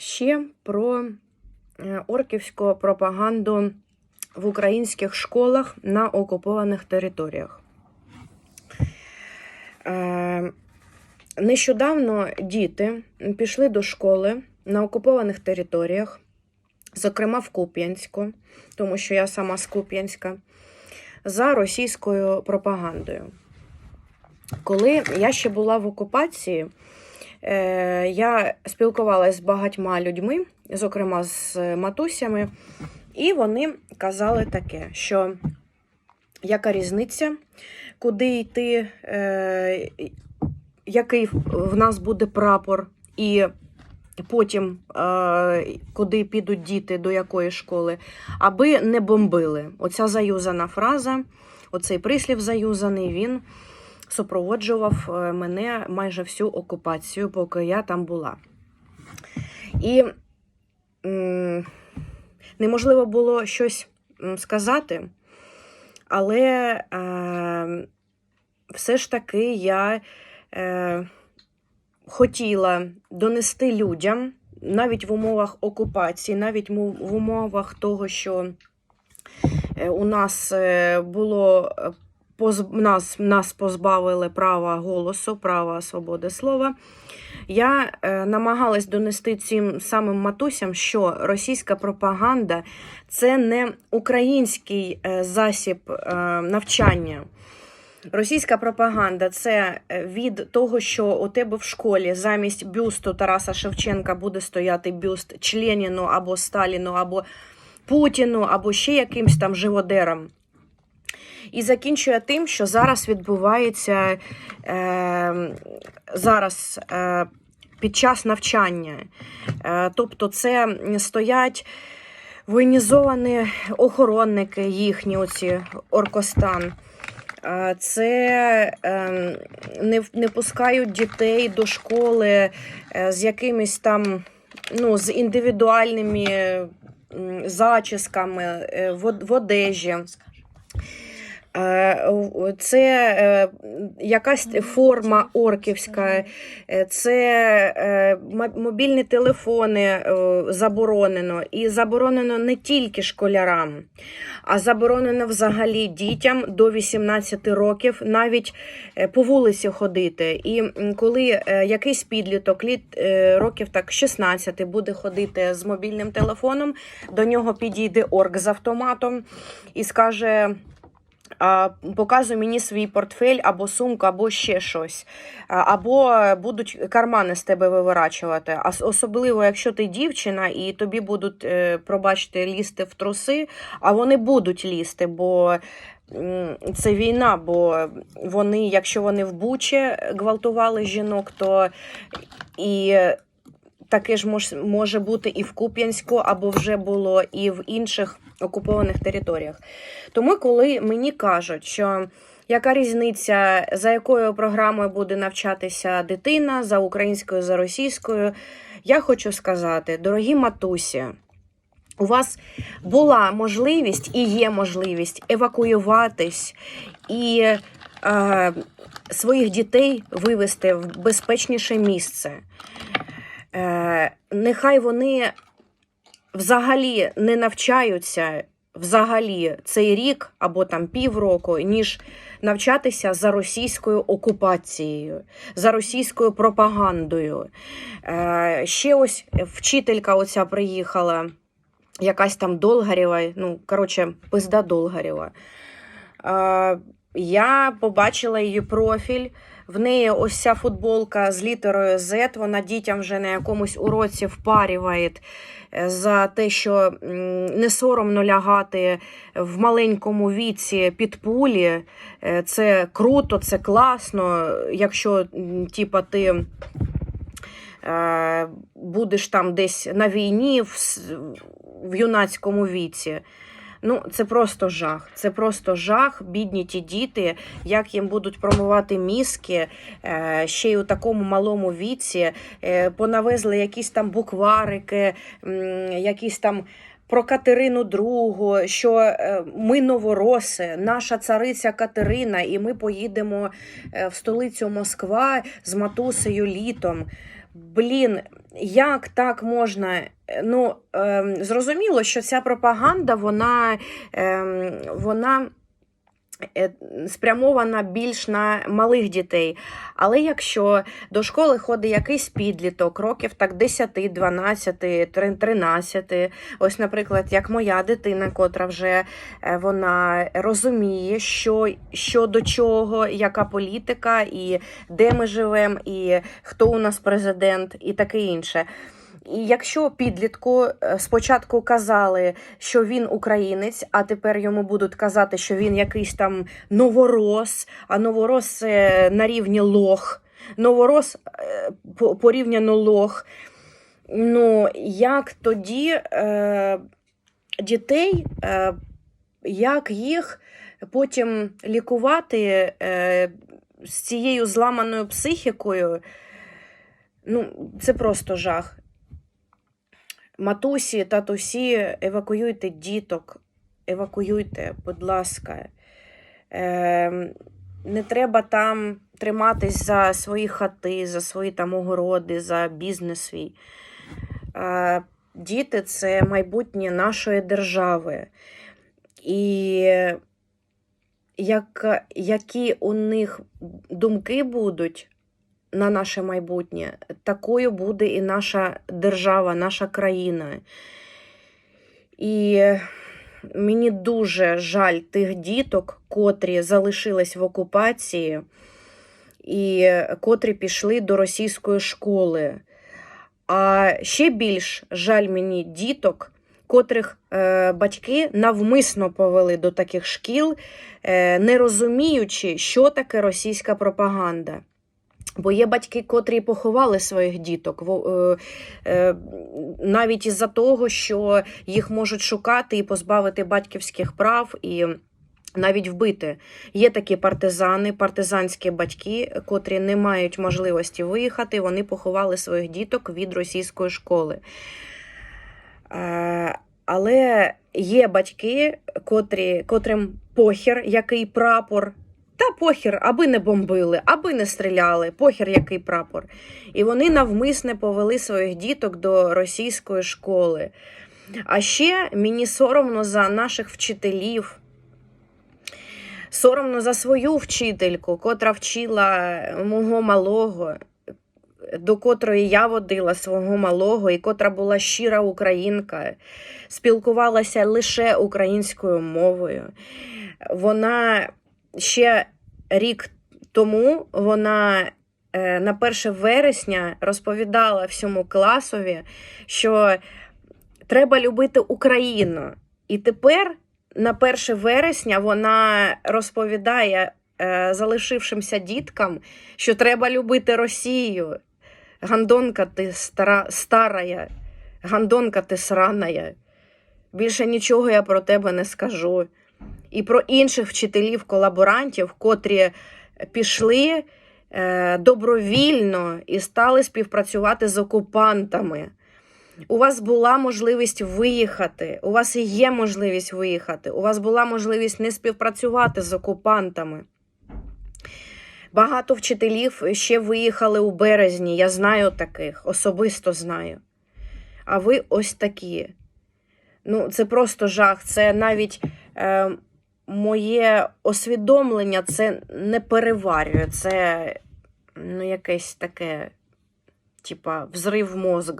ще про е, орківську пропаганду в українських школах на окупованих територіях. Е, Нещодавно діти пішли до школи на окупованих територіях, зокрема в Куп'янську, тому що я сама з Куп'янська, за російською пропагандою. Коли я ще була в окупації, я спілкувалася з багатьма людьми, зокрема з матусями, і вони казали таке, що яка різниця, куди йти, е, який в нас буде прапор, і потім е, куди підуть діти, до якої школи, аби не бомбили. Оця заюзана фраза, оцей прислів заюзаний, він супроводжував е, мене майже всю окупацію, поки я там була. І неможливо було щось сказати, але е, все ж таки я е, хотіла донести людям, навіть в умовах окупації, навіть в умовах того, що е, у нас було е, поз... нас, нас позбавили права голосу, права свободи слова. Я е, намагалась донести цим самим матусям, що російська пропаганда це не український е, засіб е, навчання. Російська пропаганда це е, від того, що у тебе в школі замість бюсту Тараса Шевченка буде стояти бюст Членіну або Сталіну, або Путіну, або ще якимсь там живодером. І закінчує тим, що зараз відбувається е, зараз е, під час навчання. Е, тобто, це стоять воєнізовані охоронники їхні, оці оркостан. Е, Це е, не, не пускають дітей до школи з якимись там ну, з індивідуальними зачісками в одежі. Е, Це е, якась форма орківська, е, це мобільні телефони заборонено. І заборонено не тільки школярам, а заборонено взагалі дітям до 18 років навіть по вулиці ходити. І коли якийсь підліток літ років так 16 буде ходити з мобільним телефоном, до нього підійде орк з автоматом і скаже. Показуй мені свій портфель або сумку, або ще щось. Або будуть кармани з тебе виворачувати. Особливо, якщо ти дівчина, і тобі будуть, е, пробачте, лізти в труси, а вони будуть лізти, бо це війна, бо вони, якщо вони в Бучі гвалтували жінок, то і таке ж мож, може бути і в Куп'янську, або вже було і в інших окупованих територіях. Тому, коли мені кажуть, що яка різниця, за якою програмою буде навчатися дитина, за українською, за російською, я хочу сказати, дорогі матусі. У вас була можливість і є можливість евакуюватись і е, своїх дітей вивезти в безпечніше місце. Е, нехай вони взагалі не навчаються взагалі цей рік або там півроку, ніж навчатися за російською окупацією, за російською пропагандою. Е, ще ось вчителька оця приїхала, якась там Долгарєва, ну, коротше, пизда Долгарєва. Е, я побачила її профіль. В неї ось ця футболка з літерою Z, вона дітям вже на якомусь уроці впарює е, за те, що не соромно лягати в маленькому віці під пулі. Е, Це круто, це класно, якщо типа, ти е, будеш там десь на війні в юнацькому віці. Ну, це просто жах. Це просто жах, бідні ті діти, як їм будуть промивати мізки е, ще й у такому малому віці. Е, понавезли якісь там букварики, якісь там. Про Катерину II, що е, ми новороси, наша цариця Катерина, і ми поїдемо в столицю Москва з матусею літом. Блін, як так можна? Е, Ну, е, зрозуміло, що ця пропаганда, вона, е, вона спрямована більш на малих дітей. Але якщо до школи ходить якийсь підліток, років так 10, 12, 13, ось, наприклад, як моя дитина, котра вже е, вона розуміє, що, що до чого, яка політика, і де ми живемо, і хто у нас президент, і таке інше. І якщо підлітку е, спочатку казали, що він українець, а тепер йому будуть казати, що він якийсь там новорос, а новорос на рівні лох, новорос е, порівняно лох. Ну, як тоді е, дітей, е, як їх потім лікувати е, з цією зламаною психікою? Ну, це просто жах. Матусі, татусі, евакуюйте діток, евакуюйте, будь ласка. Е, не треба там триматись за свої хати, за свої там огороди, за бізнес свій. Діти це майбутнє нашої держави. І як, які у них думки будуть на наше майбутнє, такою буде і наша держава, наша країна. І мені дуже жаль тих діток, котрі залишились в окупації і котрі пішли до російської школи. А ще більш жаль мені діток, котрих е, батьки навмисно повели до таких шкіл, е, не розуміючи, що таке російська пропаганда. Бо є батьки, котрі поховали своїх діток, е, е, навіть із-за того, що їх можуть шукати і позбавити батьківських прав, і навіть вбити. Є такі партизани, партизанські батьки, котрі не мають можливості виїхати, вони поховали своїх діток від російської школи. Е, Але є батьки, котрі, котрим похір, який прапор. Та похір, аби не бомбили, аби не стріляли, похір який прапор. І вони навмисне повели своїх діток до російської школи. А ще мені соромно за наших вчителів, соромно за свою вчительку, котра вчила мого малого, до котрої я водила свого малого, і котра була щира українка, спілкувалася лише українською мовою. Вона ще рік тому вона е, на 1 вересня розповідала всьому класові, що треба любити Україну. І тепер на 1 вересня вона розповідає е, залишившимся діткам, що треба любити Росію. Гандонка ти стара, старая, гандонка ти сраная. Більше нічого я про тебе не скажу і про інших вчителів-колаборантів, котрі пішли е, добровільно і стали співпрацювати з окупантами. У вас була можливість виїхати, у вас і є можливість виїхати, у вас була можливість не співпрацювати з окупантами. Багато вчителів ще виїхали у березні. Я знаю таких, особисто знаю. А ви ось такі. Ну, це просто жах. Це навіть моє освідомлення це не переварює. Це ну, якесь таке, типа, взрив мозку.